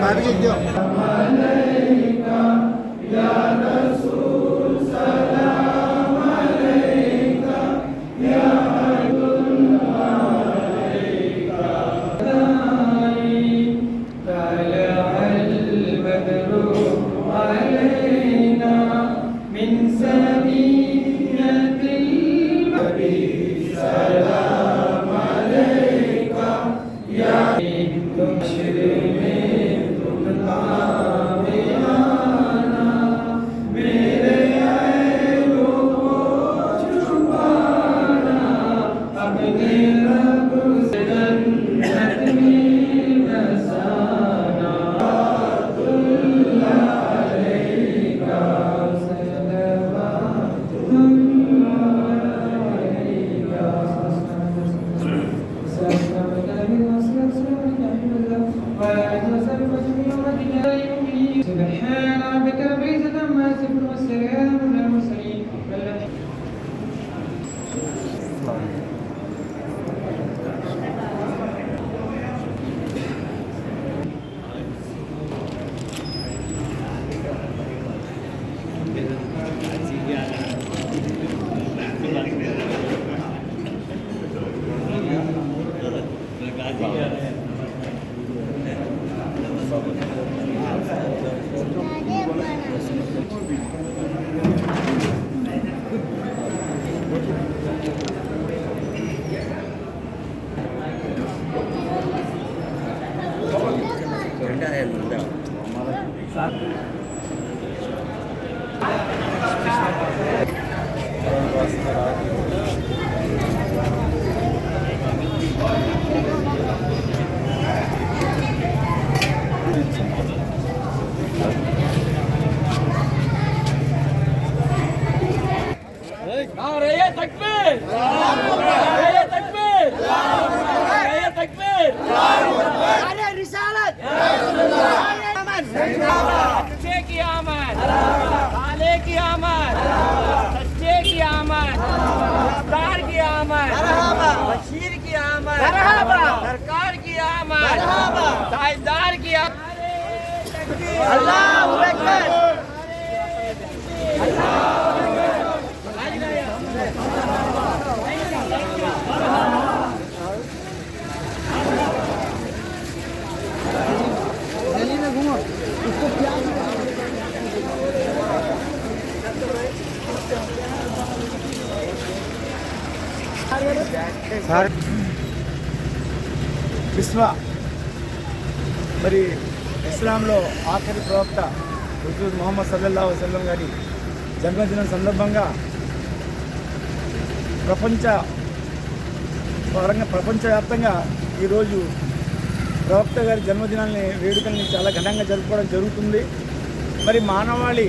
ભાભી Sarva I think, uh, सच्चे की आमद। काले की आमद। सच्चे की आमद। सरकार की आमद। बशीर की आमद। सरकार की आमद। साइदार की अल्लाह अल्लाह సార్. విశ్వ మరి ఇస్లాంలో ఆఖరి ప్రవక్త హుజూర్ మొహమ్మద్ సల్లల్లా వసల్లం గారి జన్మదినం సందర్భంగా ప్రపంచ పరంగా ప్రపంచవ్యాప్తంగా ఈరోజు ప్రవక్త గారి జన్మదినాన్ని వేడుకల్ని చాలా ఘనంగా జరుపుకోవడం జరుగుతుంది. మరి మానవాళి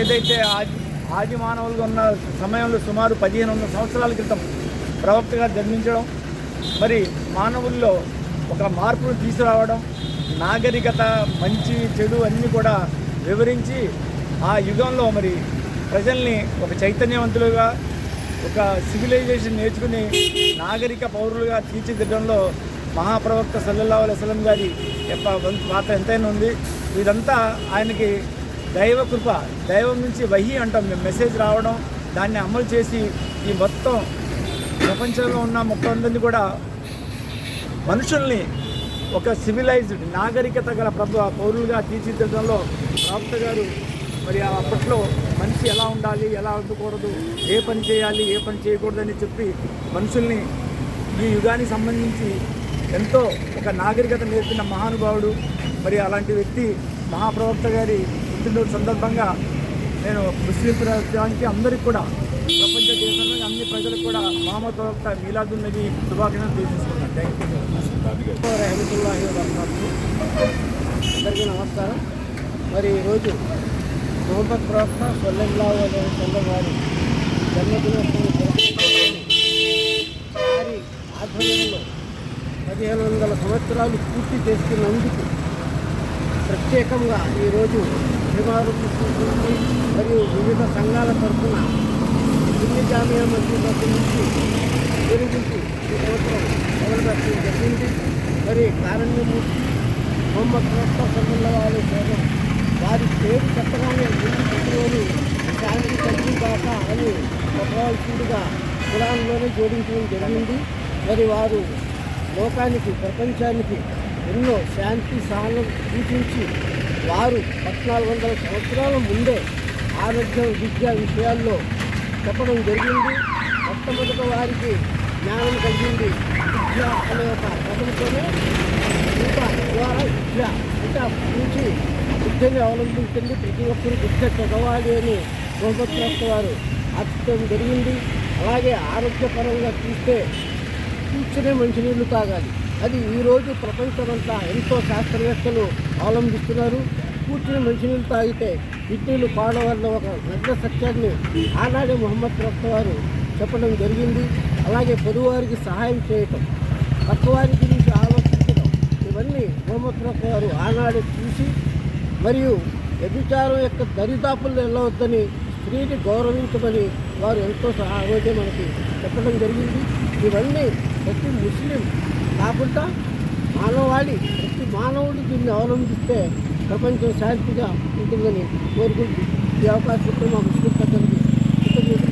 ఏదైతే ఆది ఆది మానవులుగా ఉన్న సమయంలో సుమారు పదిహేను సంవత్సరాల క్రితం ప్రవక్తగా జన్మించడం మరి మానవుల్లో ఒక మార్పును తీసుకురావడం నాగరికత మంచి చెడు అన్నీ కూడా వివరించి ఆ యుగంలో మరి ప్రజల్ని ఒక చైతన్యవంతులుగా ఒక సివిలైజేషన్ నేర్చుకుని నాగరిక పౌరులుగా తీర్చిదిద్దడంలో మహాప్రవక్త సల్లల్లా అలైస్లం గారి యొక్క పాత్ర ఎంతైనా ఉంది. ఇదంతా ఆయనకి దైవ కృప దైవం నుంచి వహి అంటాం మేము మెసేజ్ రావడం దాన్ని అమలు చేసి ఈ మొత్తం ప్రపంచంలో ఉన్న మొక్కలందరినీ కూడా మనుషుల్ని ఒక సివిలైజ్డ్ నాగరికత గల ప్రభు పౌరులుగా తీర్చిదిద్దడంలో ప్రవక్త గారు మరి అప్పట్లో మనిషి ఎలా ఉండాలి ఎలా ఉండకూడదు ఏ పని చేయాలి ఏ పని చేయకూడదని చెప్పి మనుషుల్ని ఈ యుగానికి సంబంధించి ఎంతో ఒక నాగరికత నేర్పిన మహానుభావుడు మరి అలాంటి వ్యక్తి మహాప్రవక్త గారి పుట్టినరోజు సందర్భంగా నేను ముస్లిం ప్రజానికి అందరికీ కూడా ప్రజలకు కూడా మహమ్మద్ ప్రవక్త మీలాదున్ నబీ శుభాకాంక్షలు తెలియజేసుకున్నాను థ్యాంక్ యూ రహమతుల్లాహి అందరికీ నమస్కారం. మరి ఈరోజు మహమ్మద్ ప్రవక్త సొల్లెల్లా అలైహి వసల్లం వారి జన్మదినోత్సవం ఆధ్వర్యంలో పదిహేను వందల సంవత్సరాలు పూర్తి చేసుకున్నందుకు ప్రత్యేకంగా ఈరోజు శ్రీవారు మరియు వివిధ సంఘాల తరఫున ఢిల్లీ జామియా మసీద్ వద్ద నుంచి వెలిగించి ఈ సంవత్సరం మొదలుపెట్టడం జరిగింది? మరి కారణ్యమూర్తి మొహమ్మద్ ప్రవక్త సల్లుల్లా వారి కోసం వారి పేరు చెప్పగానే ముందు ప్రతిరోజు శాంతి కలిగి కాక అని చెప్పవలసిందిగా కులాంలోనే జోడించడం జరిగింది. మరి వారు లోకానికి ప్రపంచానికి ఎన్నో శాంతి సహనం సూచించి వారు పద్నాలుగు వందల సంవత్సరాల ముందే ఆరోగ్యం విద్య విషయాల్లో చెప్పడం జరిగింది. మొట్టమొదట వారికి జ్ఞానం కలిగింది. విద్య అనే ఒక పదంతోనే ఇంకా ద్వారా విద్య అంటే అప్పటి విద్యని అవలంబించండి ప్రతి ఒక్కరు విద్య చదవాలి అని గోపత్రస్త వారు అర్థం జరిగింది. అలాగే ఆరోగ్యపరంగా చూస్తే కూర్చునే మంచినీళ్ళు తాగాలి. అది ఈరోజు ప్రపంచమంతా ఎంతో శాస్త్రవేత్తలు అవలంబిస్తున్నారు. కూర్చుని మంచినీళ్ళు తాగితే కిడ్నీలు పాడవల్ల ఒక పెద్ద సత్యాన్ని ఆనాడే మొహమ్మద్ రక్త వారు చెప్పడం జరిగింది. అలాగే పొదువారికి సహాయం చేయటం పక్కవారి గురించి ఆలోచించడం ఇవన్నీ మొహమ్మద్ రక్త వారు ఆనాడే చూసి మరియు వ్యభిచారం యొక్క దరిదాపులు వెళ్ళవద్దని స్త్రీని గౌరవించమని వారు ఎంతో సహా రోజే మనకి చెప్పడం జరిగింది. ఇవన్నీ ప్రతి ముస్లిం కాకుండా మానవాళి ప్రతి మానవుడు దీన్ని అవలంబిస్తే ప్రపంచం శాంతిగా ఉంటుందని కోరుకుంటూ ఈ అవకాశం మాకు మా ముస్లిం